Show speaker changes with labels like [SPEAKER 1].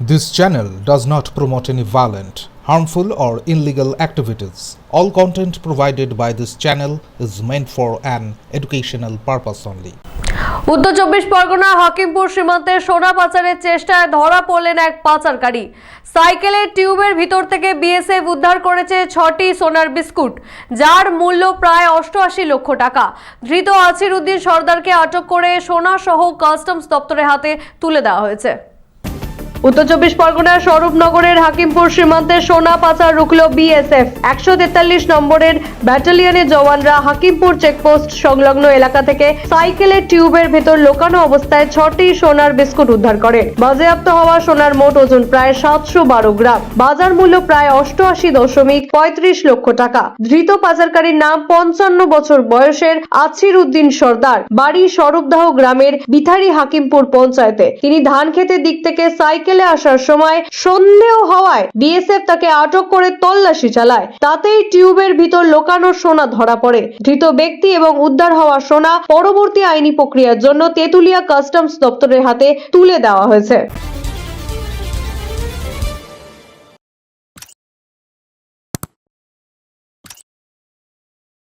[SPEAKER 1] This channel does not promote any violent, harmful, or illegal activities. All content provided by this channel is meant for an educational purpose only.
[SPEAKER 2] উত্তর চব্বিশ পরগনা হাকিমপুর সীমান্তে সোনা পাচারের চেষ্টায় ধরা পড়লেন এক পাচারকারী সাইকেলের টিউবের ভিতর থেকে বিএসএফ উদ্ধার করেছে ছটি সোনার বিস্কুট যার মূল্য প্রায় অষ্টআশি লক্ষ টাকা ধৃত আসির উদ্দিন সর্দারকে আটক করে সোনা সহ কাস্টমস দপ্তরের হাতে তুলে দেওয়া হয়েছে উত্তর চব্বিশ পরগনার স্বরূপনগরের হাকিমপুর সীমান্তে সোনা পাচার রুখল বিএসএফ। একশো তেতাল্লিশ নম্বরের ব্যাটালিয়নের জওয়ানরা হাকিমপুর চেকপোস্ট সংলগ্ন এলাকা থেকে সাইকেলের টিউবের ভেতর লোকানো অবস্থায় ছটি সোনার বিস্কুট উদ্ধার করে। বাজেয়াপ্ত হওয়া সোনার মোট ওজন প্রায় সাতশো বারো গ্রাম। বাজার মূল্য প্রায় অষ্টআশি দশমিক পঁয়ত্রিশ লক্ষ টাকা। ধৃত পাচারকারীর নাম পঞ্চান্ন বছর বয়সের আছির উদ্দিন সর্দার, বাড়ি স্বরূপদাহ গ্রামের বিথারি হাকিমপুর পঞ্চায়েতে। তিনি ধান খেতের দিক থেকে সাইকেলে আসার সময় সন্দেহ হওয়ায় বিএসএফ তাকে আটক করে তল্লাশি চালায়। তাতেই টিউবের ভিতর লোকানো সোনা ধরা পড়ে। ধৃত ব্যক্তি এবং উদ্ধার হওয়া সোনা পরবর্তী আইনি প্রক্রিয়ার জন্য তেতুলিয়া কাস্টমস দপ্তরের হাতে তুলে দেওয়া হয়েছে।